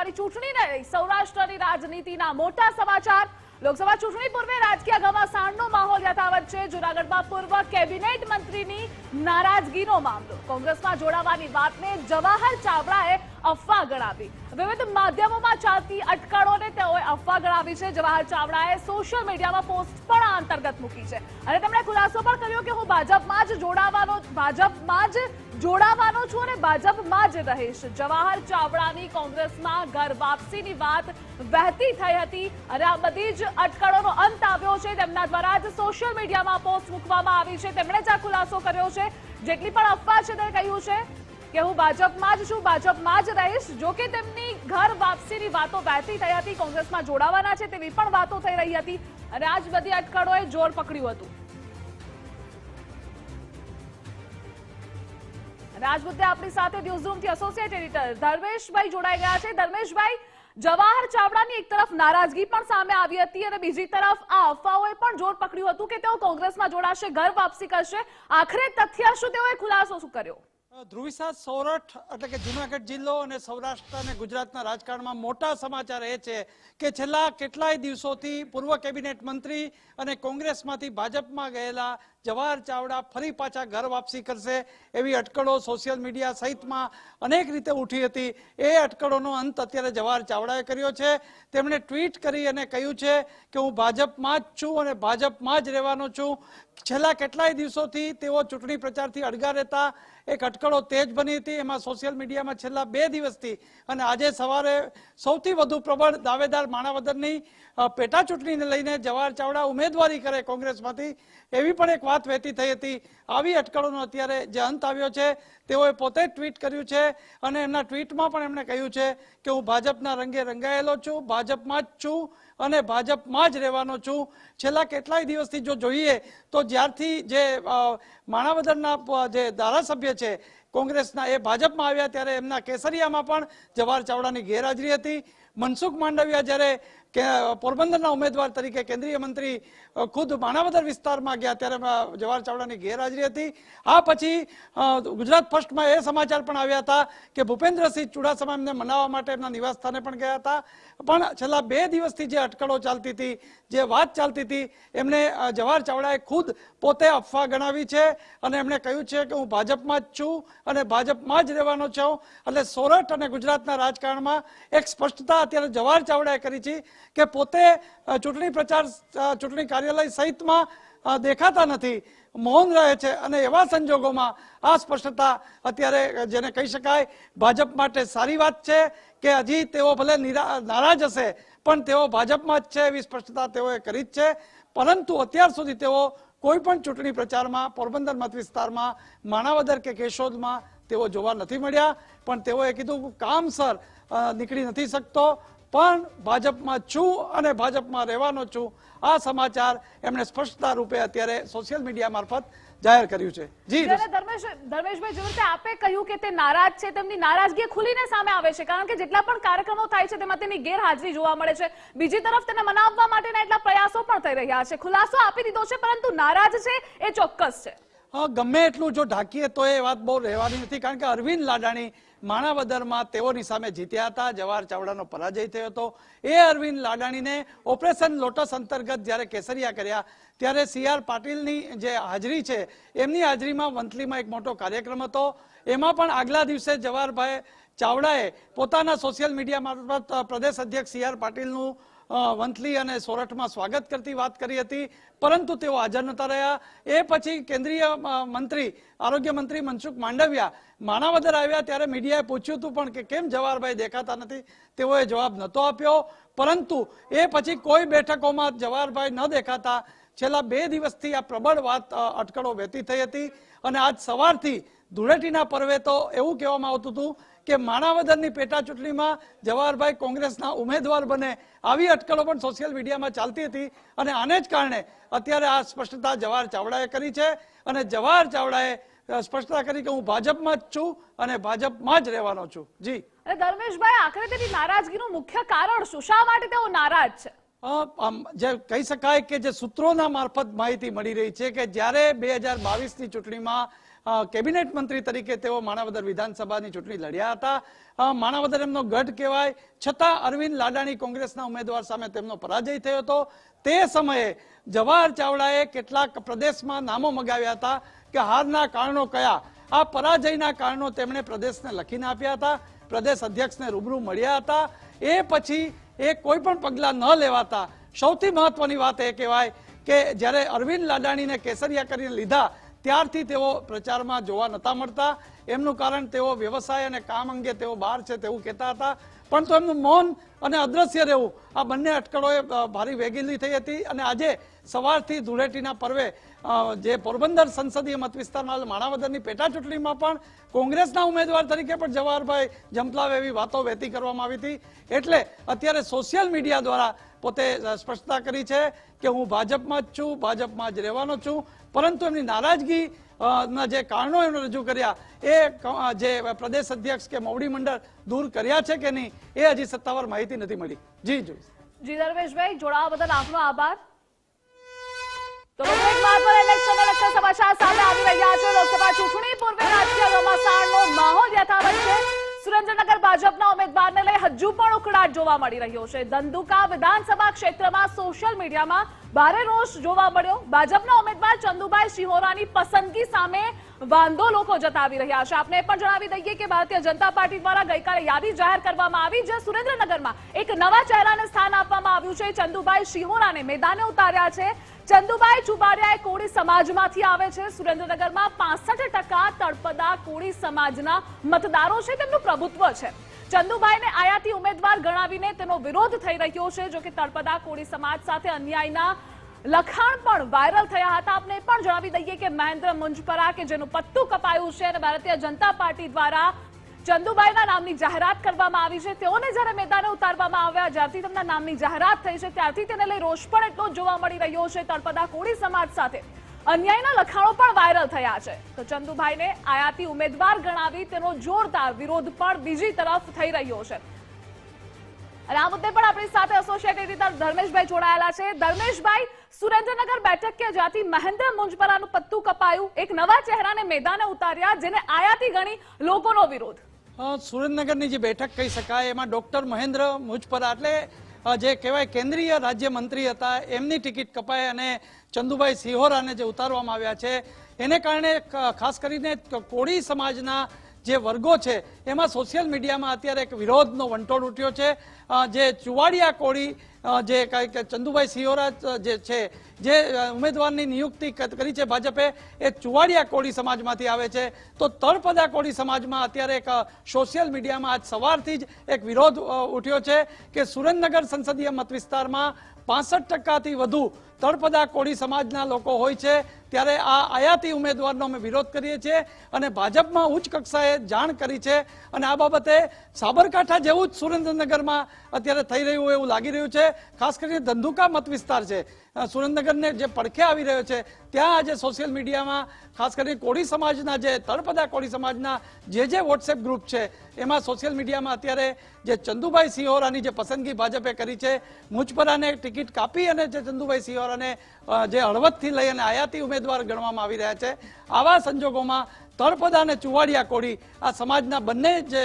લોકસભાની ચૂંટણીને લઈ સૌરાષ્ટ્રની રાજનીતિના મોટા સમાચાર. લોકસભા ચૂંટણી પૂર્વે રાજકીય ઘમાસાણનો માહોલ યથાવત છે. જૂનાગઢમાં પૂર્વ કેબિનેટ મંત્રીની નારાજગીનો મામલો. કોંગ્રેસમાં જોડાવાની વાતને જવાહર ચાવડાએ અફવા ગણાવી. વિવિધ માધ્યમોમાં ચાલતી અટકળોને તેઓએ અફવા ગણાવી છે. જવાહર ચાવડાએ સોશિયલ મીડિયામાં પોસ્ટ પણ અંતર્ગત મૂકી છે. અને તેમણે ખુલાસો પણ કર્યો કે હું ભાજપમાં જ જોડાવાનો ભાજપમાં જ જોડાવાનો છું અને ભાજપમાં જ રહીશ. જવાહર ચાવડાની કોંગ્રેસમાં ઘર વાપસીની વાત વહેતી થઈ હતી અને આ બધી જ અટકળોનો અંત આવ્યો છે. તેમના દ્વારા જ સોશિયલ મીડિયામાં પોસ્ટ મૂકવામાં આવી છે. તેમણે જ આ ખુલાસો કર્યો છે. જેટલી પણ અફવા છે તેણે કહ્યું છે કે હું ભાજપમાં જ છું, ભાજપમાં જ રહીશ. જો કે તેમની ઘર વાપસીની વાતો વહેતી થઈ હતી, કોંગ્રેસમાં જોડાવાના છે તેવી પણ વાતો થઈ રહી હતી અને આ જ બધી અટકળોએ જોર પકડ્યું હતું. અને આપણી સાથે ન્યૂઝરૂમથી એસોસિએટ એડિટર ધર્મેશભાઈ જોડાઈ ગયા છે. ધર્મેશભાઈ, જવાહર ચાવડાની એક તરફ નારાજગી પણ સામે આવી હતી અને બીજી તરફ આ અફવાઓએ પણ જોર પકડ્યું હતું કે તેઓ કોંગ્રેસમાં જોડાશે, ઘર વાપસી કરશે. આખરે તથ્ય શું? તેઓએ ખુલાસો શું કર્યો? ધ્રુવિસા, સોરઠ એટલે કે જુનાગઢ જિલ્લો અને સૌરાષ્ટ્ર અને ગુજરાતના રાજકારણમાં મોટા સમાચાર એ છે કે છેલ્લા કેટલાય દિવસોથી પૂર્વ કેબિનેટ મંત્રી અને કોંગ્રેસમાંથી ભાજપમાં ગયેલા જવાહર ચાવડા ફરી પાછા ઘર વાપસી કરશે એવી અટકળો સોશિયલ મીડિયા સહિતમાં અનેક રીતે ઉઠી હતી. એ અટકળોનો અંત અત્યારે જવાહર ચાવડાએ કર્યો છે. તેમણે ટ્વીટ કરી અને કહ્યું છે કે હું ભાજપમાં જ છું અને ભાજપમાં જ રહેવાનો છું. છેલ્લા કેટલાય દિવસોથી તેઓ ચૂંટણી પ્રચારથી અડગા રહેતા. એક અટકળો તેજ બની હતી. એમાં સોશિયલ મીડિયામાં છેલ્લા બે દિવસથી અને આજે સવારે સૌથી વધુ પ્રબળ દાવેદાર માણાવદરની પેટા ચૂંટણીને લઈને જવાહર ચાવડા ઉમેદવારી કરે કોંગ્રેસમાંથી. એવી પણ એક વાત વહેતી થઈ હતી. આવી અટકળોનો અત્યારે જે અંત આવ્યો છે, તેઓએ પોતે ટ્વીટ કર્યું છે અને એમના ટ્વીટમાં પણ એમણે કહ્યું છે કે હું ભાજપના રંગે રંગાયેલો છું, ભાજપમાં જ છું અને ભાજપમાં જ રહેવાનો છું. છેલ્લા કેટલાય દિવસથી જો જોઈએ તો જ્યારથી જે માણાવદરના જે ધારાસભ્ય છે કોંગ્રેસના એ ભાજપમાં આવ્યા ત્યારે એમના કેસરિયામાં પણ જવાહર ચાવડાની ગેરહાજરી હતી. મનસુખ માંડવિયા જ્યારે કે, પોરબંદરના ઉમેદવાર તરીકે કેન્દ્રીય મંત્રી ખુદ માણાવદર વિસ્તારમાં ગયા ત્યારે જવાહર ચાવડાની ગેરહાજરી હતી. આ પછી ગુજરાત ફર્સ્ટમાં એ સમાચાર પણ આવ્યા હતા કે ભૂપેન્દ્રસિંહ ચુડાસમા એમને મનાવવા માટે એમના નિવાસસ્થાને પણ ગયા હતા. પણ છેલ્લા બે દિવસથી જે અટકળો ચાલતી હતી, જે વાત ચાલતી હતી, એમને જવાહર ચાવડાએ ખુદ પોતે અફવા ગણાવી છે અને એમણે કહ્યું છે કે હું ભાજપમાં જ છું અને ભાજપમાં જ રહેવાનો છો. એટલે સોરઠ અને ગુજરાતના રાજકારણમાં એક સ્પષ્ટતા અત્યારે જવાહર ચાવડાએ કરી છે કે પોતે ચૂંટણી પ્રચાર ચૂંટણી કાર્યાલય સહિતમાં દેખાતા નથી. મૌન રહે છે અને એવા સંજોગોમાં આ સ્પષ્ટતા અત્યારે જેને કહી શકાય, ભાજપ માટે સારી વાત છે કે હજી તેઓ ભલે નારાજ હશે, પણ તેઓ ભાજપમાં જ છે એવી સ્પષ્ટતા તેઓએ કરી જ છે. પરંતુ અત્યાર સુધી તેઓ કોઈ પણ ચૂંટણી પ્રચારમાં, પોરબંદર મત વિસ્તારમાં, માણાવદર કે કેશોદમાં તેઓ જોવા નથી મળ્યા. પણ તેઓએ કીધું કામસર નીકળી નથી શકતો. પણ ભાજપમાં છું અને ભાજપમાં રહેવાનો છું. આ સમાચાર એમણે સ્પષ્ટતા રૂપે અત્યારે સોશિયલ મીડિયા મારફત જાહેર કર્યું છે. જી ધર્મેશ ધર્મેશભાઈ જો રીતે આપે કહ્યું કે તે નારાજ છે તેમની નારાજગી ખુલીને સામે આવે છે કારણ કે જેટલા પણ કાર્યક્રમો થાય છે તેમાં તેની ગેરહાજરી જોવા મળે છે. બીજી તરફ તેને મનાવવા માટેના એટલા પ્રયાસો પણ થઈ રહ્યા છે. ખુલાસો આપી દીધો છે પરંતુ નારાજ છે એ ચોક્કસ છે. ગમે એટલું જો ઢાંકીએ તો એ વાત બહુ રહેવાની નથી. કારણ કે અરવિંદ લાડાણી માણાવદરમાં તેઓની સામે જીત્યા હતા. જવાહર ચાવડાનો પરાજય થયો હતો. એ અરવિંદ લાડાણીને ઓપરેશન લોટસ અંતર્ગત જ્યારે કેસરિયા કર્યા, ત્યારે સી આર પાટીલની જે હાજરી છે, એમની હાજરીમાં વંથલીમાં એક મોટો કાર્યક્રમ હતો. એમાં પણ આગલા દિવસે જવાહરભાઈ ચાવડાએ પોતાના સોશિયલ મીડિયા મારફત પ્રદેશ અધ્યક્ષ સી આર પાટીલનું વંથલી અને સોરઠમાં સ્વાગત કરતી વાત કરી હતી, પરંતુ તેઓ હાજર નતા રહ્યા. એ પછી કેન્દ્રીય મંત્રી, આરોગ્ય મંત્રી મનસુખ માંડવિયા માણાવદર આવ્યા ત્યારે મીડિયાએ પૂછ્યું હતું પણ કે કેમ જવાહરભાઈ દેખાતા નથી? તેઓએ જવાબ નહોતો આપ્યો. પરંતુ એ પછી કોઈ બેઠકોમાં જવાહરભાઈ ન દેખાતા. છેલ્લા બે દિવસથી આ પ્રબળ વાત અટકળો વહેતી થઈ હતી. અને આજ સવારથી ધૂળેટીના પર્વે તો એવું કહેવામાં આવતું હતું કે માણાવદરની પેટા ચૂંટણીમાં જવાહરભાઈ કોંગ્રેસના ઉમેદવાર બને આવી અટકળો પણ સોશિયલ મીડિયામાં ચાલતી હતી અને આને જ કારણે અત્યારે આ સ્પષ્ટતા જવાહર ચાવડાએ કરી છે અને જવાહર ચાવડાએ સ્પષ્ટતા કરી કે હું ભાજપમાં જ છું અને ભાજપમાં જ રહેવાનો છું. જી. અને ધર્મેશભાઈ આખરે તેની નારાજગીનું મુખ્ય કારણ શું? શા માટે તેઓ નારાજ છે? જે કહી શકાય કે જે સૂત્રોના મારફત માહિતી મળી રહી છે કે જ્યારે બે હજાર બાવીસની ચૂંટણીમાં કેબિનેટ મંત્રી તરીકે તેઓ માણાવદર વિધાનસભાની ચૂંટણી લડ્યા હતા. માણાવદર એમનો ગઢ કહેવાય. છતાં અરવિંદ લાડાણી કોંગ્રેસના ઉમેદવાર સામે તેમનો પરાજય થયો હતો. તે સમયે જવાહર ચાવડાએ કેટલાક પ્રદેશમાં નામો મગાવ્યા હતા કે હારના કારણો કયા. આ પરાજયના કારણો તેમણે પ્રદેશને લખીને આપ્યા હતા. પ્રદેશ અધ્યક્ષને રૂબરૂ મળ્યા હતા. એ પછી એ કોઈ પણ પગલાં ન લેવાતા સૌથી મહત્વની વાત એ કહેવાય કે જ્યારે અરવિંદ લાડાણીને કેસરિયા કરીને લીધા ત્યારથી તેઓ પ્રચારમાં જોવા નતા મળતા. એમનું કારણ તેઓ વ્યવસાય અને કામ અંગે તેઓ બહાર છે તેવું કહેતા હતા. પણ તો એમનું મૌન અને અદ્રશ્ય રહેવું આ બંને અટકળોએ ભારે વેગીલી થઈ હતી. અને આજે સવારથી ધૂળેટીના પર્વે જે પોરબંદર સંસદીય મત વિસ્તારમાં માણાવદરની પેટા ચૂંટણીમાં પણ કોંગ્રેસના ઉમેદવાર તરીકે પણ જવાહરભાઈ જંપલાવે એવી વાતો વહેતી કરવામાં આવી હતી. એટલે અત્યારે સોશિયલ મીડિયા દ્વારા પોતે સ્પષ્ટતા કરી છે કે હું ભાજપમાં જ છું, ભાજપમાં જ રહેવાનો છું. પરંતુ એમની નારાજગી ના જે કારણો એમણે રજૂ કર્યા, એ જે પ્રદેશ અધ્યક્ષ કે મોવડી મંડળ દૂર કર્યા છે કે નહીં, એ હજી સત્તાવાર માહિતી નથી મળી. જી જી. જી, ધર્મેશભાઈ, જોડાવા બદલ આપનો આભાર. તો લગતા સમાચાર સામે આવી રહ્યા છે. લોકસભા ચૂંટણી પૂર્વે રાજકીય માહોલ યથાવત છે. સુરેન્દ્રનગર ભાજપના હજુ પણ ઉકળાટ જોવા મળી રહ્યો છે. ધંધુકા વિધાનસભા ક્ષેત્રમાં સોશિયલ મીડિયામાં ભારે રોષ જોવા મળ્યો. ભાજપના ઉમેદવાર ચંદુભાઈ શિહોરાની પસંદગી સામે વાંધો લોકો જતાવી રહ્યા છે. આપને પણ જણાવી દઈએ કે ભારતીય જનતા પાર્ટી દ્વારા ગઈકાલે યાદી જાહેર કરવામાં આવી, જે સુરેન્દ્રનગરમાં એક નવા ચહેરાને સ્થાન આપવામાં આવ્યું છે. ચંદુભાઈ શિહોરાને મેદાને ઉતાર્યા છે. ચંદુભાઈ ચુબાડિયા એ કોળી સમાજમાંથી આવે છે. સુરેન્દ્રનગરમાં પાસઠ ટકા તળપદા કોળી સમાજના મતદારો છે. તેમનું પ્રભુત્વ છે. ચંદુભાઈને આયાતી ઉમેદવાર ગણાવીને તેનો વિરોધ થઈ રહ્યો છે. જો કે તળપદા કોળી સમાજ સાથે અન્યાયના લખાણ પણ વાયરલ થયા હતા. આપને પણ જણાવી દઈએ કે મહેન્દ્ર મુંજપરા કે જેનું પત્તું કપાયું છે અને ભારતીય જનતા પાર્ટી દ્વારા ચંદુભાઈના નામની જાહેરાત કરવામાં આવી છે. તેઓને જ્યારે મેદાને ઉતારવામાં આવ્યા, જ્યારથી તેમના નામની જાહેરાત થઈ છે, ત્યારથી તેને લઈ રોષ પણ એટલો જોવા મળી રહ્યો છે તળપદા કોળી સમાજ સાથે. અન્યાયના લખાણો પણ વાયરલ થયા છે. તો ચંદુભાઈને આયાતી ઉમેદવાર ગણાવી તેનો જોરદાર વિરોધ પણ બીજી તરફ થઈ રહ્યો છે. અને આ મુદ્દે પણ આપણી સાથે એસોસિએટ એડિટર ધર્મેશભાઈ જોડાયેલા છે. ધર્મેશભાઈ, સુરેન્દ્રનગર બેઠક કે જ્યાંથી મહેન્દ્ર મુંજપરાનું પત્તું કપાયું, એક નવા ચહેરાને મેદાને ઉતાર્યા, જેને આયાતી ગણી લોકોનો વિરોધ. સુરેન્દ્રનગરની જે બેઠક કહી શકાય, એમાં ડોક્ટર મહેન્દ્ર મુજપરા. એટલે જે કહેવાય કેન્દ્રીય રાજ્ય મંત્રી હતા, એમની ટિકિટ કપાય અને ચંદુભાઈ સિહોરાને જે ઉતારવામાં આવ્યા છે, એને કારણે ખાસ કરીને કોળી સમાજના જે વર્ગો છે, એમાં સોશિયલ મીડિયામાં અત્યારે એક વિરોધનો વંટોળ ઉઠ્યો છે. જે ચુવાડિયા કોળી જે ચંદુભાઈ સિયોરા જે છે, જે ઉમેદવારની નિયુક્તિ કરી છે ભાજપે, એ ચુવાડિયા કોળી સમાજમાંથી આવે છે. તો તળપદા કોળી સમાજમાં અત્યારે એક સોશિયલ મીડિયામાં આજ સવારથી જ એક વિરોધ ઉઠ્યો છે કે સુરેન્દ્રનગર સંસદીય મત વિસ્તારમાં પાસઠ ટકાથી વધુ તળપદા કોળી સમાજના લોકો હોય છે. ત્યારે આ આયાતી ઉમેદવારનો અમે વિરોધ કરીએ છીએ અને ભાજપમાં ઉચ્ચ કક્ષાએ જાણ કરી છે. અને આ બાબતે સાબરકાંઠા જેવું જ સુરેન્દ્રનગરમાં અત્યારે થઈ રહ્યું હોય એવું લાગી રહ્યું છે. ખાસ કરીને ધંધુકા મત વિસ્તાર છે. સુરેન્દ્રનગરને જે પડખે આવી રહ્યો છે, ત્યાં આજે સોશિયલ મીડિયામાં ખાસ કરીને કોળી સમાજના જે, તળપદા કોળી સમાજના જે જે વોટ્સએપ ગ્રુપ છે, એમાં સોશિયલ મીડિયામાં અત્યારે જે ચંદુભાઈ સિંહોરાની જે પસંદગી ભાજપે કરી છે, મુજપરાને ટિકિટ કાપી અને જે ચંદુભાઈ સિંહોરાને જે હળવદથી લઈ અને આયાતી ઉમેદવાર ગણવામાં આવી રહ્યા છે, આવા સંજોગોમાં તળપદા અને ચુવાડિયા કોળી, આ સમાજના બંને જે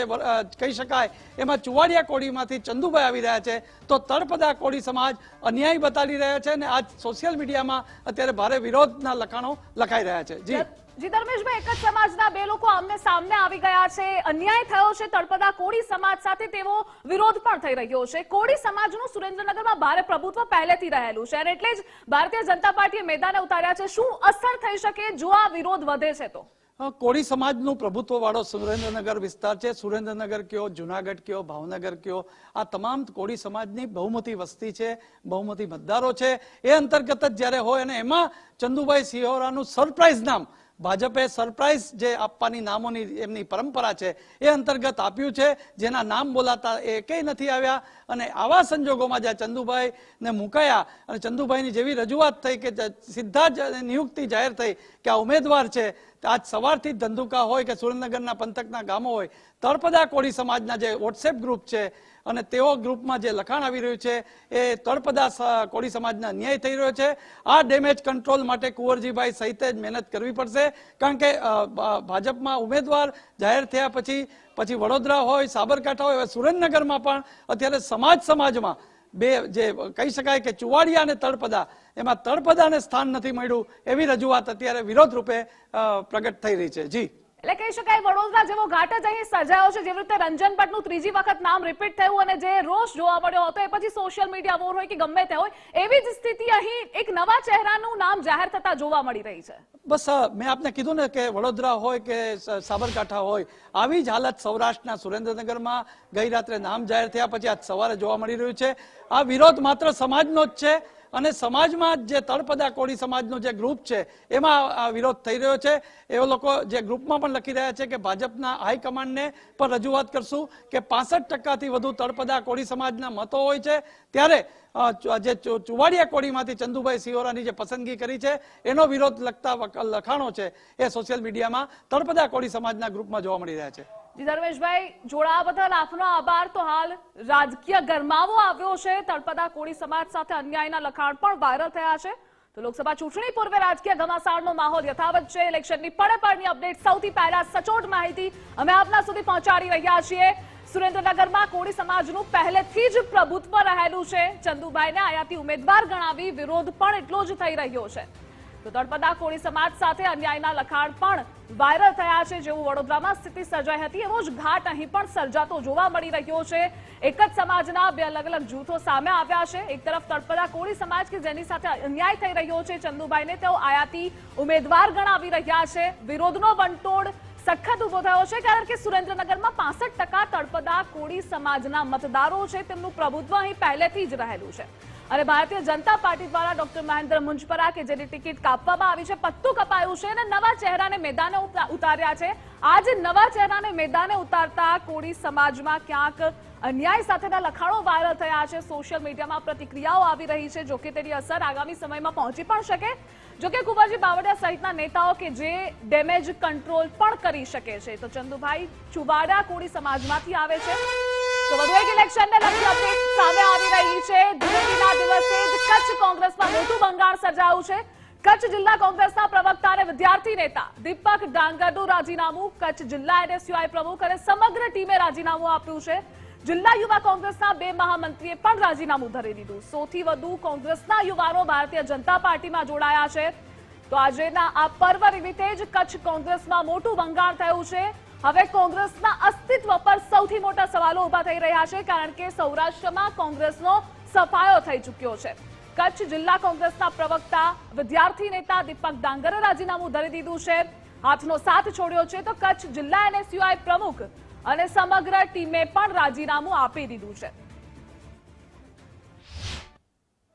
કહી શકાય, એમાં ચુવાડિયા કોળીમાંથી ચંદુભાઈ આવી રહ્યા છે. તો તળપદા કોળી સમાજ અન્યાય બતાડી રહ્યા છે અને આજ સોશિયલ મીડિયામાં અત્યારે ભારે વિરોધના લખાણો લખાઈ રહ્યા છે. જી. જી, ધર્મેશભાઈ, એક જ સમાજના બે લોકો આમને સામને આવી ગયા છે. અન્યાય થયો છે તળપદા કોળી સમાજ સાથે તેવો વિરોધ પણ થઈ રહ્યો છે. કોળી સમાજનું સુરેન્દ્રનગરમાં ભારે પ્રભુત્વ પહેલેથી રહેલું છે અને એટલે જ ભારતીય જનતા પાર્ટીએ મેદાને ઉતાર્યા છે. શું અસર થઈ શકે? જો આ વિરોધ વધે છે તો. કોળી સમાજનું પ્રભુત્વ વાળો સુરેન્દ્રનગર વિસ્તાર છે. સુરેન્દ્રનગર કયો, જુનાગઢ કયો, ભાવનગર કયો? આ તમામ કોળી સમાજની બહુમતી વસ્તી છે, બહુમતી મતદારો છે. એ અંતર્ગત જ જ્યારે હોય અને એમાં ચંદુભાઈ સિહોરાનું સરપ્રાઇઝ નામ ભાજપે સરપ્રાઇઝ જે આપવાની નામોની એમની પરંપરા છે એ અંતર્ગત આપ્યું છે. જેના નામ બોલાતા એ કંઈ નથી આવ્યા. અને આવા સંજોગોમાં જ્યાં ચંદુભાઈને મુકાયા અને ચંદુભાઈની જેવી રજૂઆત થઈ કે સીધા જ નિયુક્તિ જાહેર થઈ કે આ ઉમેદવાર છે, આજ સવારથી ધંધુકા હોય કે સુરેન્દ્રનગરના પંથકના ગામો હોય, તળપદા કોળી સમાજના જે વોટ્સએપ ગ્રુપ છે અને તેઓ ગ્રુપમાં જે લખાણ આવી રહ્યું છે, એ તળપદા કોળી સમાજના ન્યાય થઈ રહ્યો છે. આ ડેમેજ કંટ્રોલ માટે કુંવરજીભાઈ સહિતે જ મહેનત કરવી પડશે. કારણ કે ભાજપમાં ઉમેદવાર જાહેર થયા પછી પછી વડોદરા હોય, સાબરકાંઠા હોય સુરેન્દ્રનગરમાં પણ અત્યારે સમાજ સમાજમાં બે, જે કહી શકાય કે ચુવાડિયા અને તળપદા, એમાં તળપદાને સ્થાન નથી મળ્યું એવી રજૂઆત અત્યારે વિરોધ રૂપે પ્રગટ થઈ રહી છે. જી. એટલે કહી શકાય વડોદરા જેવો ઘાટ જ અહીં સર્જાયો છે. જેવી રીતે રંજન ત્રીજી વખત નામ રિપીટ થયું અને જે રોષ જોવા મળ્યો હતો, એ પછી સોશિયલ મીડિયા વોર હોય કે ગમે તે હોય, એવી જ સ્થિતિ અહીં એક નવા ચહેરાનું નામ જાહેર થતા જોવા મળી રહી છે. બસ મેં આપને કીધું ને કે વડોદરા હોય કે સાબરકાંઠા હોય, આવી જ હાલત સૌરાષ્ટ્રના સુરેન્દ્રનગરમાં ગઈ રાત્રે નામ જાહેર થયા પછી આજ સવારે જોવા મળી રહ્યું છે. આ વિરોધ માત્ર સમાજનો જ છે અને સમાજમાં જે તળપદા કોળી સમાજનો જે ગ્રુપ છે, એમાં આ વિરોધ થઈ રહ્યો છે. એ લોકો જે ગ્રુપમાં પણ લખી રહ્યા છે કે ભાજપના હાઈકમાન્ડને પણ રજૂઆત કરશું કે પાસઠ ટકાથી વધુ તળપદા કોળી સમાજના મતો હોય છે. ત્યારે જે ચુવાડિયા કોળીમાંથી ચંદુભાઈ સિહોરાની જે પસંદગી કરી છે, એનો વિરોધ લખતા લખાણો છે એ સોશિયલ મીડિયામાં તળપદા કોળી સમાજના ગ્રુપમાં જોવા મળી રહ્યા છે. જી ધર્મેશભાઈ, જોડાવા બદલ આપનો આભાર. તો હાલ રાજકીય ગરમાવો આવ્યો છે. તળપદા કોળી સમાજ સાથે અન્યાયના લખાણ પણ વાયરલ થયા છે. તો લોકસભા ચૂંટણી પૂર્વે રાજકીય ઘમાસાણનો માહોલ યથાવત છે. ઇલેક્શનની પળે પળની અપડેટ સૌથી પહેલા સચોટ માહિતી અમે આપના સુધી પહોંચાડી રહ્યા છીએ. સુરેન્દ્રનગરમાં કોળી સમાજનું પહેલેથી જ પ્રભુત્વ રહેલું છે. ચંદુભાઈને આયાતી ઉમેદવાર ગણાવી વિરોધ પણ એટલો જ થઈ રહ્યો છે. તો તળપદા કોળી સમાજ સાથે અન્યાયના લખાણ પણ વાયરલ થયા છે જેવું વડોદરામાં સ્થિતિ સર્જાઈ હતી. એવો જ ઘાટ અહીં પણ સર્જાતો જોવા મળી રહ્યો છે. એક જ સમાજના બે અલગ અલગ જૂથો સામે આવ્યા છે. એક તરફ તળપદા કોળી સમાજ કે જેની સાથે અન્યાય થઈ રહ્યો છે, ચંદુભાઈને તેઓ આયાતી ઉમેદવાર ગણાવી રહ્યા છે. વિરોધનો વંટોળ સખત ઊભો થયો છે, કારણ કે સુરેન્દ્રનગરમાં પાસઠ ટકા તળપદા કોળી સમાજના મતદારો છે. તેમનું પ્રભુત્વ અહીં પહેલેથી જ રહેલું છે. અને ભારતીય જનતા પાર્ટી દ્વારા ડોક્ટર મહેન્દ્ર મુંજપરા કે જેની ટિકિટ કાપવામાં આવી છે, પત્તું કપાયું છે અને નવા ચહેરાને મેદાને ઉતા- ઉતાર્યા છે. આજે નવા ચહેરાને મેદાને ઉતારતા કોળી સમાજમાં ક્યાંક અન્યાય સાથેના લખાણો વાયરલ થયા છે. સોશિયલ મીડિયામાં પ્રતિક્રિયાઓ આવી રહી છે, જોકે તેની અસર આગામી સમયમાં પહોંચી પણ શકે. જોકે કુંવરજી બાવળિયા સહિતના નેતાઓ કે જે ડેમેજ કંટ્રોલ પણ કરી શકે છે. તો ચંદુભાઈ ચુવાડા કોળી સમાજમાંથી આવે છે. તો વધુ એક ઇલેક્શનને લગતી સામે આવી રહી છે. ધૂળેટીના દિવસે જ કચ્છ કોંગ્રેસમાં મોટું બંગાળ સર્જાયું છે. કચ્છ જિલ્લા કોંગ્રેસના પ્રવક્તા વિદ્યાર્થી નેતા દીપક ડાંગરનું રાજીનામું કચ્છ જિલ્લા એનએસયુઆઈ પ્રમુખ અને સમગ્ર ટીમે રાજીનામું આપ્યું છે. જિલ્લા યુવા કોંગ્રેસના બે મહામંત્રીએ પણ રાજીનામું ધરી દીધું. સૌથી વધુ કોંગ્રેસના યુવાનો ભારતીય જનતા પાર્ટીમાં જોડાયા છે. તો આજેના આ પર્વ નિમિત્તે જ કચ્છ કોંગ્રેસમાં મોટું ભંગાણ થયું છે. હવે કોંગ્રેસના અસ્તિત્વ પર સૌથી મોટા સવાલો ઊભા થઈ રહ્યા છે, કારણ કે સૌરાષ્ટ્રમાં કોંગ્રેસનો સફાયો થઈ ચૂક્યો છે. કચ્છ જિલ્લા કોંગ્રેસના પ્રવક્તા, વિદ્યાર્થી નેતા દીપક ડાંગરે રાજીનામું ધરી દીધું છે. હાથનો સાથ છોડ્યો છે તો કચ્છ જિલ્લા એનએસયુઆઈ પ્રમુખ અને સમગ્ર ટીમે પણ રાજીનામું આપી દીધું છે.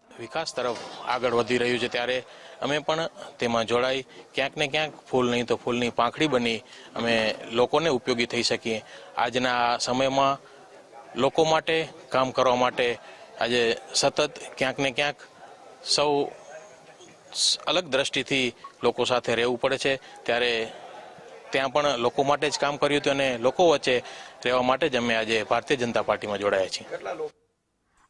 વિકાસ તરફ આગળ વધી રહ્યું છે ત્યારે અમે પણ તેમાં જોડાઈ. ક્યાંક ને ક્યાંક ફૂલ નહીં તો ફૂલની પાંખડી બની અમે લોકોને ઉપયોગી થઈ શકીએ. આજના આ સમયમાં લોકો માટે, કામ કરવા માટે આજે સતત ક્યાંક ને ક્યાંક સૌ અલગ દ્રષ્ટિથી લોકો સાથે રહેવું પડે છે. ત્યારે ત્યાં પણ લોકો માટે જ કામ કર્યું હતું અને લોકો વચ્ચે રહેવા માટે જ અમે આજે ભારતીય જનતા પાર્ટીમાં જોડાયા છીએ.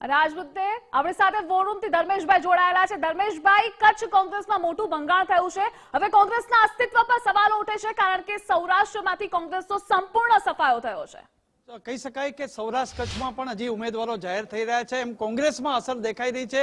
અને આજ મુદ્દે આપણી સાથે વોરૂમથી ધર્મેશભાઈ જોડાયેલા છે. ધર્મેશભાઈ, કચ્છ કોંગ્રેસમાં મોટું ભંગાણ થયું છે. હવે કોંગ્રેસના અસ્તિત્વ પર સવાલો ઉઠે છે કારણ કે સૌરાષ્ટ્રમાંથી કોંગ્રેસનો સંપૂર્ણ સફાયો થયો છે. કહી શકાય કે સૌરાષ્ટ્ર કચ્છમાં પણ હજી ઉમેદવારો જાહેર થઈ રહ્યા છે. એમ કોંગ્રેસમાં અસર દેખાઈ રહી છે.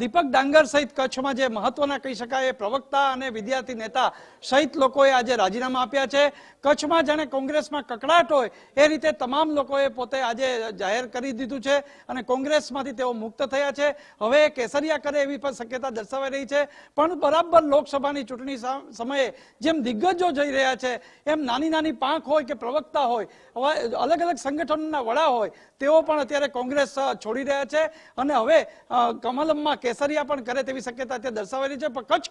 દીપક ડાંગર સહિત કચ્છમાં જે મહત્વના કહી શકાય એ પ્રવક્તા અને વિદ્યાર્થી નેતા સહિત લોકોએ આજે રાજીનામા આપ્યા છે. કચ્છમાં જાણે કોંગ્રેસમાં કકડાટ હોય એ રીતે તમામ લોકોએ પોતે આજે જાહેર કરી દીધું છે અને કોંગ્રેસમાંથી તેઓ મુક્ત થયા છે. હવે કેસરિયા કરે એવી પણ શક્યતા દર્શાવાઈ રહી છે. પણ બરાબર લોકસભાની ચૂંટણી સમયે જેમ દિગ્ગજો જઈ રહ્યા છે, એમ નાની નાની પાંખ હોય કે પ્રવક્તા હોય, હવે અલગ અલગ સંગઠનના વડા હોય, તેઓ પણ અત્યારે કોંગ્રેસ છોડી રહ્યા છે. અને હવે કમલમમાં કેસરિયા પણ કરે તેવી શક્યતા તે દર્શાવેલી છે. પણ કચ્છ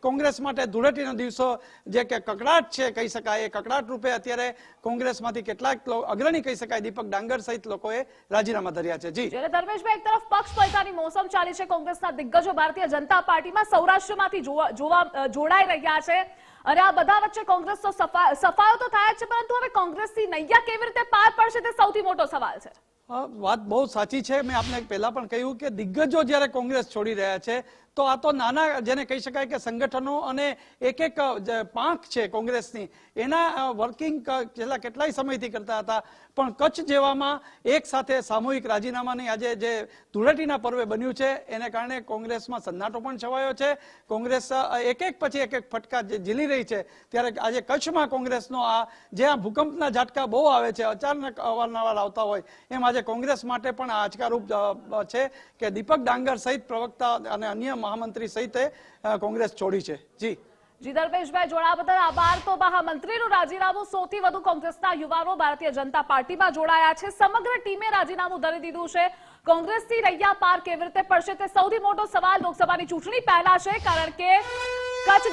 કોંગ્રેસ માટે ધૂળેટીના દિવસો જે કે કકડાટ છે કહી શકાય, એ કકડાટ રૂપે અત્યારે કોંગ્રેસમાંથી કેટલાક અગ્રણી કહી શકાય, દીપક ડાંગર સહિત લોકોએ રાજીનામા ધર્યા છે. જી. ધર્મેશભાઈ એક તરફ પક્ષ પલટાની મોસમ ચાલી છે કોંગ્રેસના દિગ્ગજો ભારતીય જનતા પાર્ટીમાં સૌરાષ્ટ્રમાંથી જોવા જોડાઈ રહ્યા છે. અને આ બધા વચ્ચે કોંગ્રેસ તો સફાયો તો થાય છે, પરંતુ હવે કોંગ્રેસથી નૈયા કેવી રીતે પાર પડશે તે સૌથી મોટો સવાલ છે. વાત બહુ સાચી છે. મેં આપને પહેલા પણ કહ્યું કે દિગ્ગજો જ્યારે કોંગ્રેસ છોડી રહ્યા છે, તો આ તો નાના, જેને કહી શકાય કે સંગઠનો અને એક એક પાંખ છે કોંગ્રેસની, એના વર્કિંગ છેલ્લા કેટલાય સમયથી કરતા હતા. પણ કચ્છ જેવામાં એક સાથે સામૂહિક રાજીનામાની આજે જે ધૂળેટીના પર્વે બન્યું છે, એને કારણે કોંગ્રેસમાં સન્નાટો પણ છવાયો છે. કોંગ્રેસ એક એક પછી એક એક ફટકા ઝીલી રહી છે, ત્યારે આજે કચ્છમાં કોંગ્રેસનો આ જ્યાં ભૂકંપના ઝાટકા બહુ આવે છે, અચાનક અવારનવાર આવતા હોય, એમ આજે કોંગ્રેસ માટે પણ આ છે કે દીપક ડાંગર સહિત પ્રવક્તા અને અન્ય મહામંત્રી સહિતે કોંગ્રેસ છોડી છે. જી. જી દર્પેશભાઈ બદલ આભાર. તો મહામંત્રીનું રાજીનામું સૌથી વધુ કોંગ્રેસના યુવાનો ભારતીય જનતા પાર્ટીમાં જોડાયા છે. સમગ્ર ટીમે રાજીનામું ધરી દીધું છે. કોંગ્રેસથી રૈયા પાર કેવી રીતે પડશે તે સૌથી મોટો સવાલ લોકસભાની ચૂંટણી પહેલા છે, કારણ કે કચ્છ